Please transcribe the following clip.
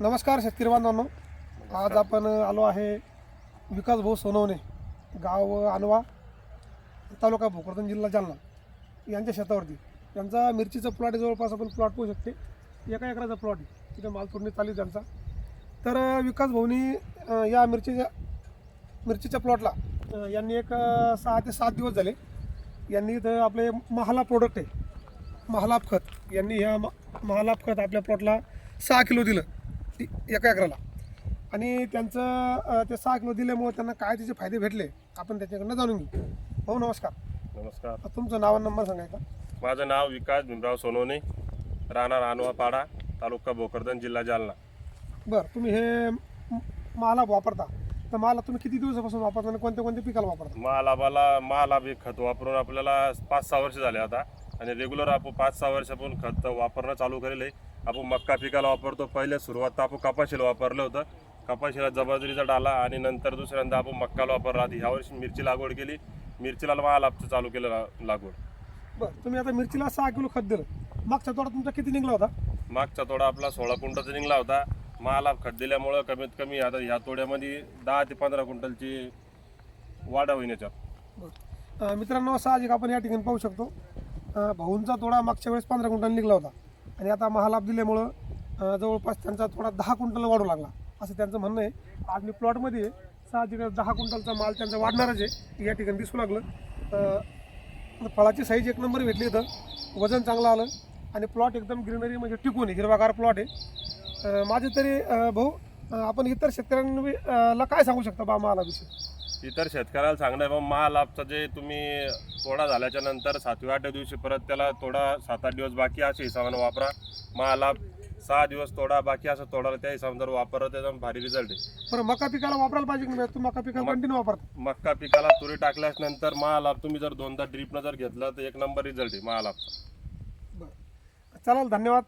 नमस्कार शेतकरी बांधवांनो. आज आपण आलो आहे विकास भाऊ सोनवणे गाव अनवा तालुका भोकरदन जिल्हा जालना. यांच्या शेतावरती. त्यांचा मिरचीचा प्लॉट आहे जवळपास आपण प्लॉट पाहू शकते. एका एकराचा प्लॉट आहे. तिथे माल तोडणी चालू त्यांचा. तर विकास भाऊनी या मिरचीच्या मिरचीच्या प्लॉटला यांनी एक सहा ते सात दिवस झाले. यांनी इथं आपले महाला प्रोडक्ट आहे. महालाभ खत. यांनी ह्या म- महालाभ खत आपल्या प्लॉटला सहा किलो दिलं. ती- एका एकराला. आणि त्यांचं ते सहा किलो दिल्यामुळे त्यांना काय त्याचे फायदे भेटले आपण त्याच्याकडनं जाणून घेऊ. हो नमस्कार. नमस्कार. तुमचं नाव आणि नंबर सांगायचा माझं नाव विकास भीमराव सोनवणे राहणार अनवा पाडा तालुका भोकरदन जिल्हा जालना. बरं तुम्ही हे म- महालाभ वापरता. तर मला तुम्ही किती दिवसापासून वापरता आणि कोणत्या कोणत्या पिकाला वापरता? महालाभाला महालाभ हे खत वापरून आपल्याला पाच सहा वर्ष झाले आता. आणि रेग्युलर आपण पाच सहा वर्षापासून खत वापरणं चालू करेल आहे. आपण मक्का पिकाला वापरतो. पहिले सुरुवात तर आपण कपाशीला वापरलं होतं. कपाशीला जबरदरीचा डाला आणि नंतर दुसऱ्यांदा आपण मक्काला वापरला. आधी ह्या वर्षी मिरची लागवड केली. मिरचीला महालाभचं चालू केलं ला- लागवड. बरं तुम्ही आता मिरचीला सहा किलो खत दिलं. मागच्या तोडा तुमचा किती निघला होता? मागचा तोडा आपला सोळा क्विंटलचा निघला होता. महालाभ खत दिल्यामुळं कमीत कमी आता ह्या तोड्यामध्ये दहा ते पंधरा क्विंटलची वाढ होईल याच्यात. बरं. अं, मित्रांनो साहजिक आपण या ठिकाणी पाहू शकतो. अं, भाऊंचा तोडा मागच्या वेळेस पंधरा क्विंटल निघला होता. आणि आता महालाभ दिल्यामुळं जवळपास त्यांचा थोडा दहा क्विंटल वाढू लागला असं त्यांचं म्हणणं आहे. आज मी प्लॉटमध्ये आहे. साहजिक दहा क्विंटलचा माल त्यांचा वाढणारच आहे या ठिकाणी दिसू लागलं. फळाची साईज एक नंबर भेटली इथं. वजन चांगलं आलं आणि प्लॉट एकदम ग्रीनरी म्हणजे टिकून आहे हिरवागार प्लॉट आहे. माझे तरी भाऊ आपण इतर शेतकऱ्यांना काय सांगू शकता बा महालाभिषेक इतर शेतकऱ्याला सांगणं आहे मग महालाभचं जे तुम्ही तोडा झाल्याच्यानंतर सातव्या आठव्या दिवशी परत त्याला तोडा सात आठ दिवस बाकी अशा हिशोबानं वापरा. महालाभ सहा दिवस तोडा बाकी असं तोडाला त्या हिशोबाने जर वापरलं त्याचा भारी रिझल्ट आहे. बरं मका पिकाला वापरायला पाहिजे की नाही? मका पिकाला मक- कंटिन्यू वापरता? मक्का पिकाला तुरी टाकल्यास नंतर महालाभ तुम्ही जर दोनदा ड्रीपनं जर घेतलं तर एक नंबर रिझल्ट आहे बरं. चालेल धन्यवाद.